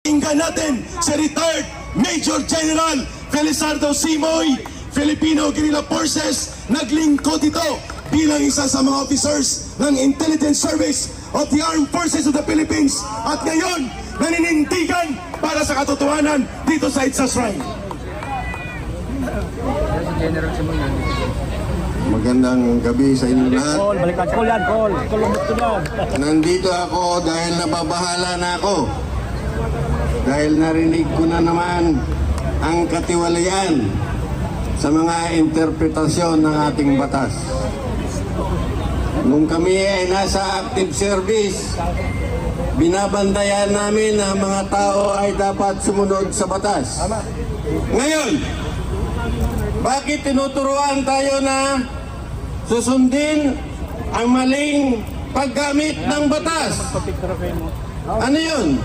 Pakinggan natin si retired Major General Felizardo Simoy, Filipino Guerrilla Forces, naglingkod ito bilang isa sa mga officers ng Intelligence Service of the Armed Forces of the Philippines at ngayon naninindigan para sa katotohanan dito sa Itza Shrine. Magandang gabi sa inyo lahat. Call, balikan. Call yan, call. Nandito ako dahil nababahala na ako. Dahil narinig ko na naman ang katiwalian sa mga interpretasyon ng ating batas. Nung kami ay nasa active service, binabantayan namin na mga tao ay dapat sumunod sa batas. Ngayon, bakit tinuturuan tayo na susundin ang maling paggamit ng batas? Ano yun?